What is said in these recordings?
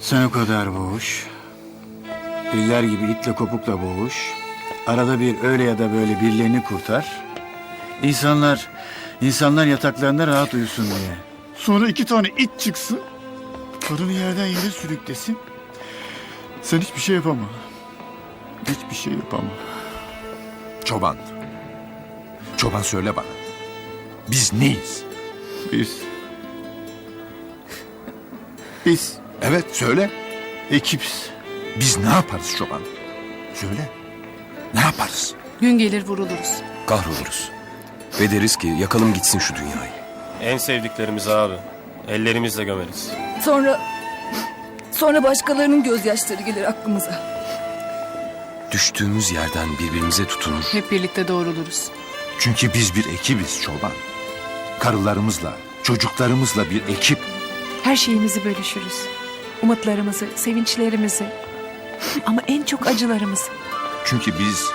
Sen o kadar boğuş. Diller gibi itle kopukla boğuş. Arada bir öyle ya da böyle birilerini kurtar. İnsanlar, insanlar yataklarında rahat uyusun diye. Sonra iki tane it çıksın. Karını yerden yere sürüklesin. Sen hiçbir şey yapama. Hiçbir şey yapama. Çoban. Çoban söyle bana. Biz neyiz? Biz... Biz Evet söyle. ekips. Biz ne yaparız çoban? Söyle. Ne yaparız? Gün gelir vuruluruz. Kahroluruz. Ve deriz ki yakalım gitsin şu dünyayı. En sevdiklerimiz abi. Ellerimizle gömeriz. Sonra sonra başkalarının gözyaşları gelir aklımıza. Düştüğümüz yerden birbirimize tutunur. Hep birlikte doğruluruz. Çünkü biz bir ekibiz çoban. Karılarımızla, çocuklarımızla bir ekip. Her şeyimizi bölüşürüz. Umutlarımızı, sevinçlerimizi. Ama en çok acılarımızı. Çünkü biz...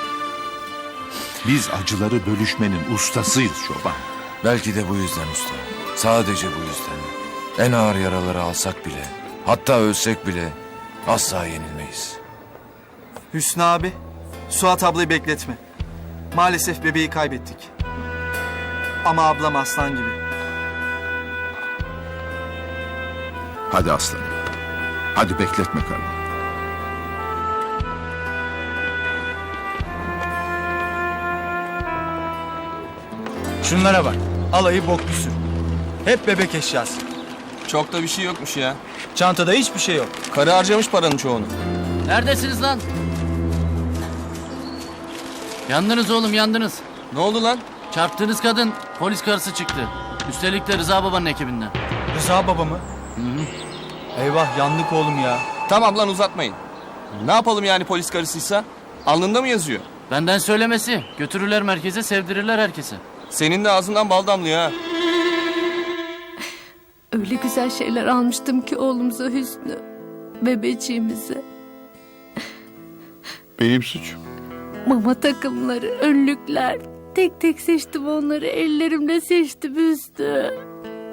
Biz acıları bölüşmenin ustasıyız çoban. Belki de bu yüzden usta. Sadece bu yüzden. En ağır yaraları alsak bile, hatta ölsek bile asla yenilmeyiz. Hüsnü abi, Suat ablayı bekletme. Maalesef bebeği kaybettik. Ama ablam aslan gibi. Hadi aslanım. Hadi bekletme karını. Şunlara bak. Alayı bok bir sürü. Hep bebek eşyası. Çok da bir şey yokmuş ya. Çantada hiçbir şey yok. Karı harcamış paranın çoğunu. Neredesiniz lan? Yandınız oğlum yandınız. Ne oldu lan? Çarptığınız kadın polis karısı çıktı. Üstelik de Rıza babanın ekibinden. Rıza baba mı? Eyvah yandık oğlum ya. Tamam lan uzatmayın. Ne yapalım yani polis karısıysa? Alnında mı yazıyor? Benden söylemesi. Götürürler merkeze sevdirirler herkese. Senin de ağzından bal damlıyor ha. Öyle güzel şeyler almıştım ki oğlumuza Hüsnü. Bebeciğimize. Benim suçum. Mama takımları, önlükler. Tek tek seçtim onları. Ellerimle seçtim Hüsnü.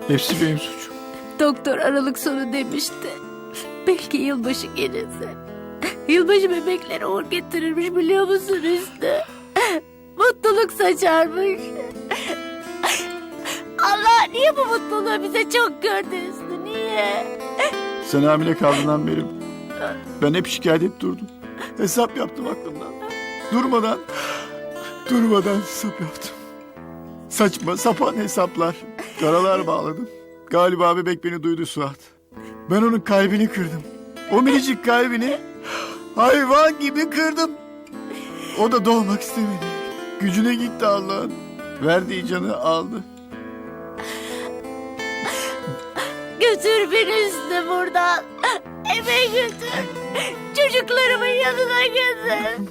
Hepsi benim suçum. Doktor Aralık sonu demişti. Belki yılbaşı gelirse. Yılbaşı bebekleri uğur getirirmiş biliyor musun Hüsnü? Mutluluk saçarmış. Allah niye bu mutluluğu bize çok gördü Hüsnü niye? Sen hamile kaldığından beri ben hep şikayet edip durdum. Hesap yaptım aklımdan. Durmadan, durmadan hesap yaptım. Saçma sapan hesaplar, karalar bağladım. Galiba bebek beni duydu Suat. Ben onun kalbini kırdım. O minicik kalbini hayvan gibi kırdım. O da doğmak istemedi. Gücüne gitti Allah'ın. Verdiği canı aldı. Götür beni Hüsnü buradan. Eve götür. Çocuklarımın yanına götür.